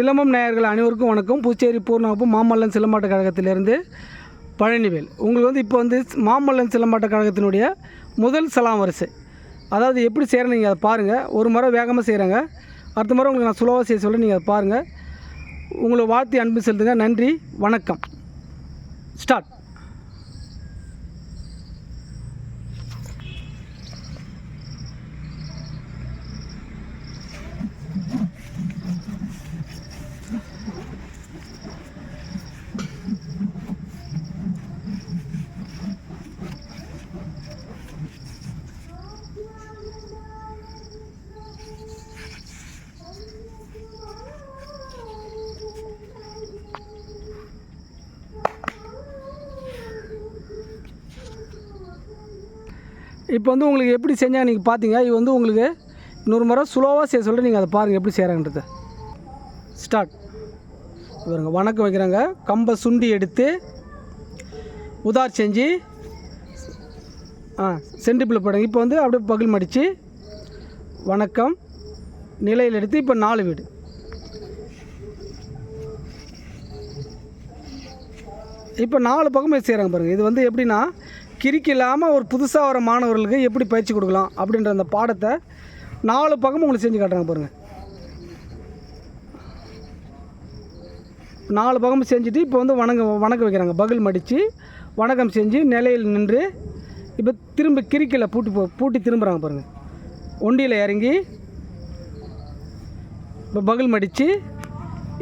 சிலம்பம் நேயர்கள் அனைவருக்கும் வணக்கம். புதுச்சேரி பூர்ணவப்பு மாமல்லன் சிலம்பாட்ட கழகத்திலிருந்து பழனிவேல். உங்களுக்கு வந்து இப்போ வந்து மாமல்லன் சிலம்பாட்ட கழகத்தினுடைய முதல் சலாம் வரிசை. அதாவது எப்படி செய்கிறேன் நீங்கள் அதை பாருங்கள் ஒரு முறை வேகமாக செய்கிறாங்க அடுத்த முறை உங்களுக்கு நான் சுலவாக செய்ய சொல்ல நீங்கள் அதை பாருங்கள் உங்களை வாழ்த்தி அன்பு செலுத்துங்க. நன்றி. வணக்கம். ஸ்டார்ட். இப்போ வந்து உங்களுக்கு எப்படி செஞ்சால் நீங்கள் பார்த்தீங்க இது வந்து உங்களுக்கு இன்னொரு முறை ஸ்லோவாக செய்ய சொல்லிட்டு நீங்கள் அதை பாருங்கள் எப்படி செய்கிறாங்கன்றத ஸ்டார்ட் இவருங்க வணக்கம் வைக்கிறாங்க. கம்பை சுண்டி எடுத்து உதார் செஞ்சு ஆ சென்டிப்பில் போடுங்க. இப்போ வந்து அப்படியே பகில் மடித்து வணக்கம். நிலையில் எடுத்து இப்போ நாலு வீடு. இப்போ நாலு பக்கமே செய்கிறாங்க பாருங்கள் இது வந்து எப்படின்னா கிறுக்கு இல்லாமல் ஒரு புதுசாக வர மாணவர்களுக்கு எப்படி பயிற்சி கொடுக்கலாம் அப்படின்ற அந்த பாடத்தை நாலு பக்கமும் உங்களுக்கு செஞ்சு காட்டுறாங்க பாருங்கள் நாலு பக்கமும் செஞ்சுட்டு இப்போ வந்து வணங்க வணக்கம் வைக்கிறாங்க. பகில் மடித்து வணக்கம் செஞ்சு நிலையில் நின்று இப்போ திரும்ப கிரிக்கில் பூட்டி போ பூட்டி திரும்புகிறாங்க பாருங்கள் ஒண்டியில் இறங்கி இப்போ பகில் மடித்து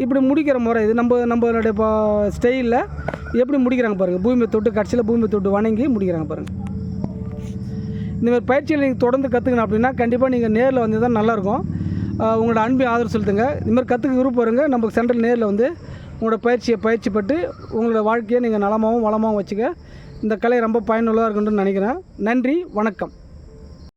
இப்படி முடிக்கிற முறை இது நம்ம நம்மளுடைய இப்போ ஸ்டைலில் எப்படி முடிக்கிறாங்க பாருங்கள் பூமி தொட்டு கடைசியில் பூமி தொட்டு வணங்கி முடிக்கிறாங்க பாருங்கள் இந்த மாதிரி பயிற்சியில் நீங்கள் தொடர்ந்து கற்றுக்கணும் அப்படின்னா கண்டிப்பாக நீங்கள் நேரில் வந்து தான் நல்லாயிருக்கும். உங்களோட அன்பை ஆதரவு செலுத்துங்க. இந்தமாதிரி கற்றுக்க விருப்பம் இருங்க நம்ம சென்ட்ரல் நேரில் வந்து உங்களோட பயிற்சியை பயிற்சி பட்டு உங்களோட வாழ்க்கையை நீங்கள் நலமாகவும் வளமாகவும் வச்சுக்க. இந்த கலை ரொம்ப பயனுள்ளதாக இருக்குன்னு நினைக்கிறேன். நன்றி வணக்கம்.